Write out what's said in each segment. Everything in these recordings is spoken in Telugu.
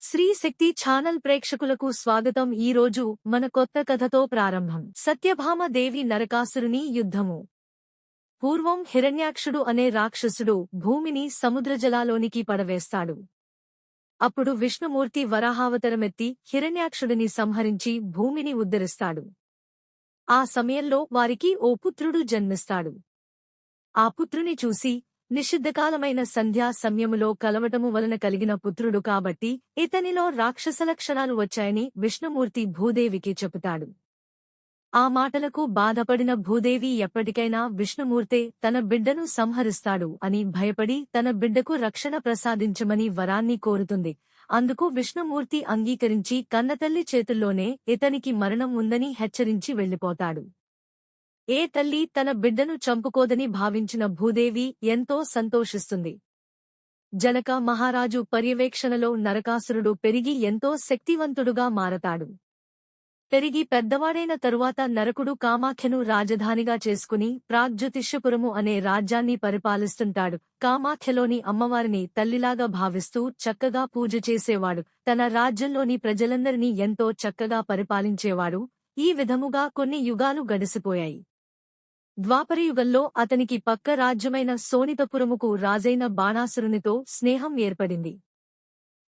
శ్రీ శక్తి ఛానల్ ప్రేక్షకులకు స్వాగతం. ఈ రోజు మన కొత్త కథతో ప్రారంభం. సత్యభామ దేవి నరకాసురుని యుద్ధము. పూర్వం హిరణ్యాక్షుడు అనే రాక్షసుడు భూమిని సముద్రజలాలోనికి పడవేస్తాడు. అప్పుడు విష్ణుమూర్తి వరాహావతరమెత్తి హిరణ్యాక్షుడిని సంహరించి భూమిని ఉద్ధరిస్తాడు. ఆ సమయంలో వారికి ఓ పుత్రుడు జన్మిస్తాడు. ఆ పుత్రుని చూసి నిషిద్ధకాలమైన సంధ్యా సమయములో కలవటము వలన కలిగిన పుత్రుడు కాబట్టి ఇతనిలో రాక్షస లక్షణాలు వచ్చాయని విష్ణుమూర్తి భూదేవికి చెబుతాడు ఆ మాటలకు బాధపడిన భూదేవి ఎప్పటికైనా విష్ణుమూర్తే తన బిడ్డను సంహరిస్తాడు అని భయపడి తన బిడ్డకు రక్షణ ప్రసాదించమని వరాన్ని కోరుతుంది. అందుకు విష్ణుమూర్తి అంగీకరించి కన్నతల్లి చేతుల్లోనే ఇతనికి మరణం ఉందని హెచ్చరించి వెళ్ళిపోతాడు ఏ తల్లి తన బిడ్డను చంపుకోదని భావించిన భూదేవి ఎంతో సంతోషిస్తుంది. జనక మహారాజు పర్యవేక్షణలో నరకాసురుడు పెరిగి ఎంతో శక్తివంతుడుగా మారతాడు. పెరిగి పెద్దవాడైన తరువాత నరకుడు కామాఖ్యను రాజధానిగా చేసుకుని ప్రాగ్జ్యోతిష్యపురము అనే రాజ్యాన్ని పరిపాలిస్తుంటాడు. కామాఖ్యలోని అమ్మవారిని తల్లిలాగా భావిస్తూ చక్కగా పూజ చేసేవాడు. తన రాజ్యంలోని ప్రజలందరినీ ఎంతో చక్కగా పరిపాలించేవాడు. ఈ విధముగా కొన్ని యుగాలు గడిసిపోయాయి. ద్వాపరయుగంలో అతనికి పక్క రాజ్యమైన సోనితపురముకు రాజైన బాణాసురునితో స్నేహం ఏర్పడింది.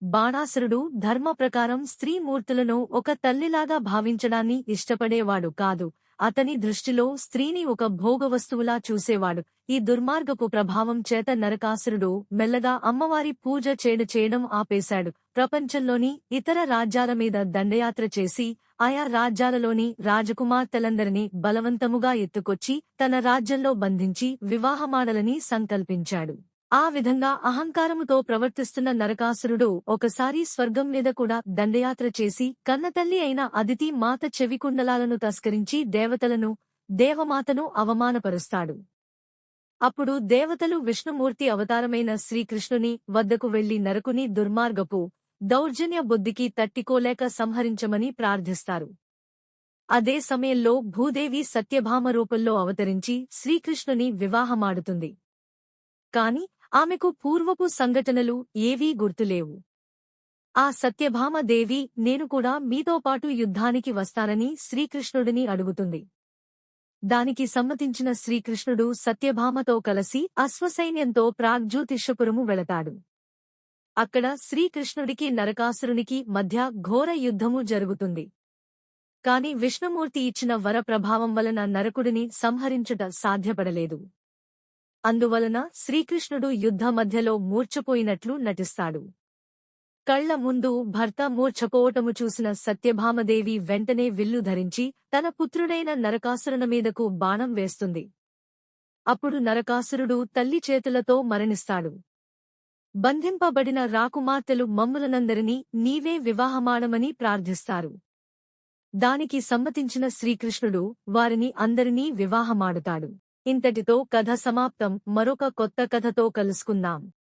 బాణాసురుడు ధర్మ ప్రకారం స్త్రీమూర్తులను ఒక తల్లిలాగా భావించడాన్ని ఇష్టపడేవాడు కాదు. అతని దృష్టిలో స్త్రీని ఒక భోగవస్తువులా చూసేవాడు. ఈ దుర్మార్గపు ప్రభావం చేత నరకాసురుడు మెల్లగా అమ్మవారి పూజ చేడు చేయడం ఆపేశాడు. ప్రపంచంలోని ఇతర రాజ్యాల మీద దండయాత్ర చేసి ఆయా రాజ్యాలలోని రాజకుమార్తెలందరినీ బలవంతముగా ఎత్తుకొచ్చి తన రాజ్యంలో బంధించి వివాహమాడలని సంకల్పించాడు. ఆ విధంగా అహంకారముతో ప్రవర్తిస్తున్న నరకాసురుడు ఒకసారి స్వర్గం మీద కూడా దండయాత్ర చేసి కన్నతల్లి అయిన అదితి మాత చెవికుండలాలను తస్కరించి దేవతలను దేవమాతను అవమానపరుస్తాడు. అప్పుడు దేవతలు విష్ణుమూర్తి అవతారమైన శ్రీకృష్ణుని వద్దకు వెళ్ళి నరకుని దుర్మార్గపు దౌర్జన్య బుద్ధికి తట్టికోలేక సంహరించమని ప్రార్థిస్తారు. అదే సమయంలో భూదేవి సత్యభామ రూపంలో అవతరించి శ్రీకృష్ణుని వివాహమాడుతుంది. కాని ఆమెకు పూర్వపు సంఘటనలు ఏవీ గుర్తులేవు. ఆ సత్యభామ దేవి నేను కూడా మీతో పాటు యుద్ధానికి వస్తానని శ్రీకృష్ణుడిని అడుగుతుంది. దానికి సమ్మతించిన శ్రీకృష్ణుడు సత్యభామతో కలిసి అశ్వసైన్యంతో ప్రాగ్జ్యోతిషపురము వెళతాడు. అక్కడ శ్రీకృష్ణుడికి నరకాసురునికి మధ్య ఘోర యుద్ధము జరుగుతుంది. కాని విష్ణుమూర్తి ఇచ్చిన వర ప్రభావం వలన నరకుడిని సంహరించుట సాధ్యపడలేదు. అందువలన శ్రీకృష్ణుడు యుద్ధ మధ్యలో మూర్ఛపోయినట్లు నటిస్తాడు. కళ్ళ ముందు భర్త మూర్ఛపోవటము చూసిన సత్యభామదేవి వెంటనే విల్లు ధరించి తన పుత్రుడైన నరకాసురుని మీదకు బాణం వేస్తుంది. అప్పుడు నరకాసురుడు తల్లి చేతులతో మరణిస్తాడు. బంధింపబడిన రాకుమార్తెలు మమ్ములనందరినీ నీవే వివాహమాడమని ప్రార్థిస్తారు. దానికి సమ్మతించిన శ్రీకృష్ణుడు వారిని అందరినీ వివాహమాడుతాడు. ఇంతటితో కథ సమాప్తం. మరొక కొత్త కథతో కలుసుకుందాం.